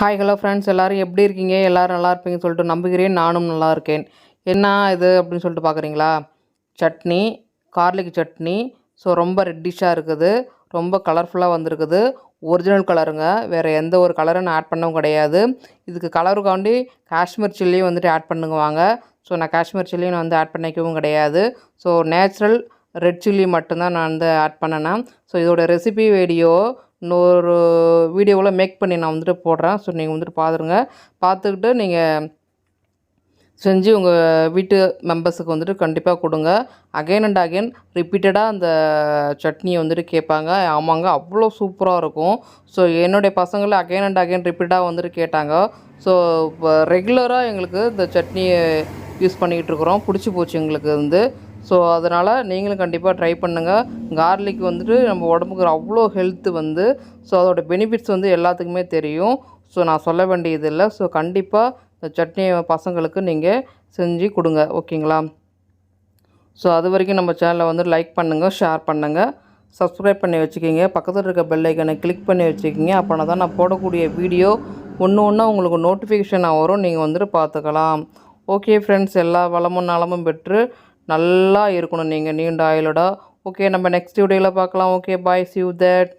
Hi hello friends எல்லோரும் எப்படி இருக்கீங்க? எல்லோரும் நல்லா இருப்பீங்கன்னு சொல்லிட்டு நம்புகிறேன். நானும் நல்லா இருக்கேன். என்ன இது அப்படின்னு சொல்லிட்டு பார்க்குறீங்களா சட்னி கார்லிக் சட்னி. ஸோ ரொம்ப ரெட்டிஷாக இருக்குது. ரொம்ப கலர்ஃபுல்லாக வந்திருக்குது. ஒரிஜினல் கலருங்க வேறு எந்த ஒரு கலரும் நான் ஆட் பண்ணவும் கிடையாது. இதுக்கு கலருக்காண்டி காஷ்மீர் சில்லியும் வந்துட்டு ஆட் பண்ணுவாங்க ஸோ நான் காஷ்மீர் சில்லியும் நான் வந்து ஆட் பண்ணிக்கவும் கிடையாது. ஸோ நேச்சுரல் ரெட் சில்லி மட்டும்தான் நான் வந்து ஆட் பண்ணினேன் ஸோ இதோட ரெசிபி வீடியோ இன்னொரு வீடியோவில் மேக் பண்ணி நான் வந்துட்டு போடுறேன். ஸோ நீங்கள் வந்துட்டு பார்த்துருங்க பார்த்துக்கிட்டு நீங்கள் செஞ்சு உங்கள் வீட்டு மெம்பர்ஸுக்கு வந்துட்டு கண்டிப்பாக கொடுங்க. அகைன் அண்ட் அகைன் ரிப்பீட்டடாக அந்த சட்னியை வந்துட்டு கேட்பாங்க. ஆமாங்க அவ்வளோ சூப்பராக இருக்கும். ஸோ என்னுடைய பசங்களை அகைன் அண்ட் அகைன் ரிப்பீட்டாக வந்துட்டு கேட்டாங்க. ஸோ இப்போ ரெகுலராக எங்களுக்கு இந்த சட்னியை யூஸ் பண்ணிக்கிட்டு இருக்கிறோம். பிடிச்சி போச்சு எங்களுக்கு வந்து. ஸோ அதனால் நீங்களும் கண்டிப்பாக ட்ரை பண்ணுங்கள் கார்லிக் வந்துட்டு நம்ம உடம்புக்கு அவ்வளோ ஹெல்த்து வந்து ஸோ அதோட பெனிஃபிட்ஸ் வந்து எல்லாத்துக்குமே தெரியும். ஸோ நான் சொல்ல வேண்டியது இல்லை. ஸோ கண்டிப்பாக இந்த சட்னியை பசங்களுக்கு நீங்கள் செஞ்சு கொடுங்க. ஓகேங்களா? ஸோ அது வரைக்கும் நம்ம சேனலை வந்து லைக் பண்ணுங்கள் ஷேர் பண்ணுங்கள் சப்ஸ்கிரைப் பண்ணி வச்சுக்கிங்க. பக்கத்தில் இருக்க பெல் ஐக்கனை கிளிக் பண்ணி வச்சுக்கிங்க. அப்போனா தான் நான் போடக்கூடிய வீடியோ ஒன்று ஒன்றா உங்களுக்கு நோட்டிஃபிகேஷனாக வரும். நீங்கள் வந்துட்டு பார்த்துக்கலாம். ஓகே ஃப்ரெண்ட்ஸ் எல்லா வளமும் நலமும் பெற்று நல்லா இருக்கணும் நீங்கள் நீண்ட ஆயுளோட. ஓகே நம்ம நெக்ஸ்ட் வீடியோவில் பார்க்கலாம். Okay bye Shiv that